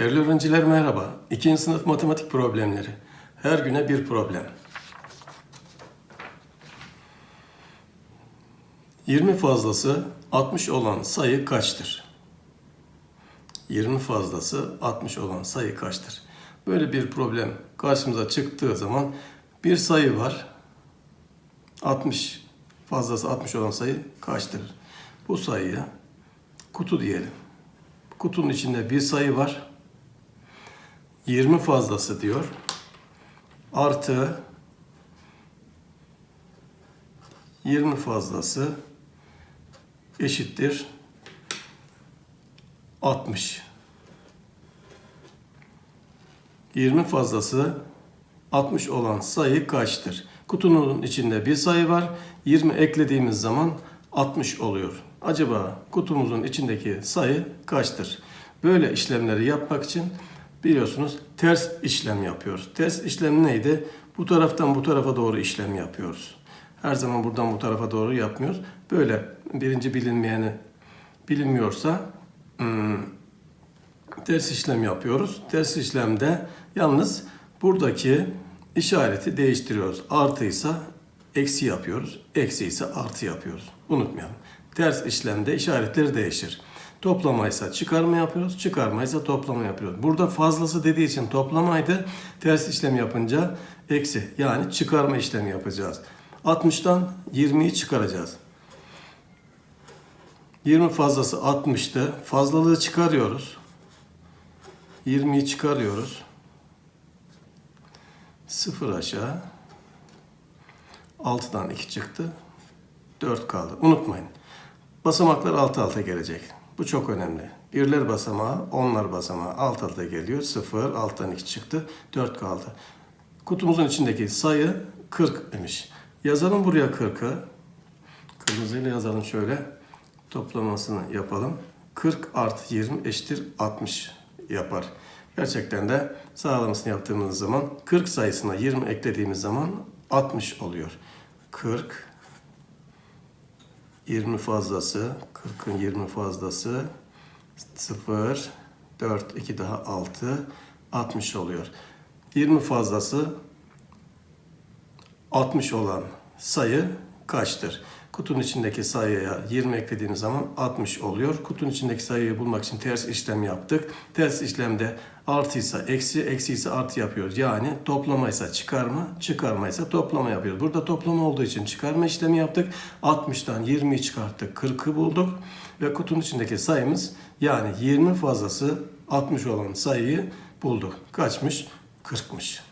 Değerli öğrenciler merhaba. İkinci sınıf matematik problemleri. Her güne bir problem. 20 fazlası 60 olan sayı kaçtır? 20 fazlası 60 olan sayı kaçtır? Böyle bir problem karşımıza çıktığı zaman bir sayı var. 60 fazlası 60 olan sayı kaçtır? Bu sayıya kutu diyelim. Kutunun içinde bir sayı var. 20 fazlası diyor. Artı 20 fazlası eşittir 60. 20 fazlası 60 olan sayı kaçtır? Kutunun içinde bir sayı var. 20 eklediğimiz zaman 60 oluyor. Acaba kutumuzun içindeki sayı kaçtır? Böyle işlemleri yapmak için biliyorsunuz ters işlem yapıyoruz. Ters işlem neydi? Bu taraftan bu tarafa doğru işlem yapıyoruz. Her zaman buradan bu tarafa doğru yapmıyoruz. Böyle birinci bilinmeyeni bilinmiyorsa hmm, ters işlem yapıyoruz. Ters işlemde yalnız buradaki işareti değiştiriyoruz. Artıysa eksi yapıyoruz. Eksi ise artı yapıyoruz. Unutmayalım. Ters işlemde işaretleri değişir. Toplamaysa çıkarma yapıyoruz. Çıkarmaysa toplama yapıyoruz. Burada fazlası dediği için toplamaydı. Ters işlem yapınca eksi yani çıkarma işlemi yapacağız. 60'tan 20'yi çıkaracağız. 20 fazlası 60'tı. Fazlalığı çıkarıyoruz. 20'yi çıkarıyoruz. 0 aşağı. 6'dan 2 çıktı. 4 kaldı. Unutmayın. Basamaklar alt alta gelecek. Bu çok önemli. Birler basamağı, onlar basamağı alt alta geliyor. 0, alttan 2 çıktı. 4 kaldı. Kutumuzun içindeki sayı 40 imiş. Yazalım buraya 40'ı. Kırmızıyla yazalım şöyle. Toplamasını yapalım. 40 artı 20 eşittir 60 yapar. Gerçekten de sağlamasını yaptığımız zaman 40 sayısına 20 eklediğimiz zaman 60 oluyor. 40 20 fazlası 40'ın 20 fazlası 0 4 2 daha 6 60 oluyor. 20 fazlası 60 olan sayı kaçtır? Kutunun içindeki sayıya 20 eklediğimiz zaman 60 oluyor. Kutunun içindeki sayıyı bulmak için ters işlem yaptık. Ters işlemde artıysa eksi, eksi ise artı yapıyoruz. Yani toplamaysa çıkarma, çıkarmaysa toplama yapıyoruz. Burada toplama olduğu için çıkarma işlemi yaptık. 60'tan 20'yi çıkarttık, 40'ı bulduk. Ve kutunun içindeki sayımız yani 20 fazlası 60 olan sayıyı bulduk. Kaçmış? 40'mış.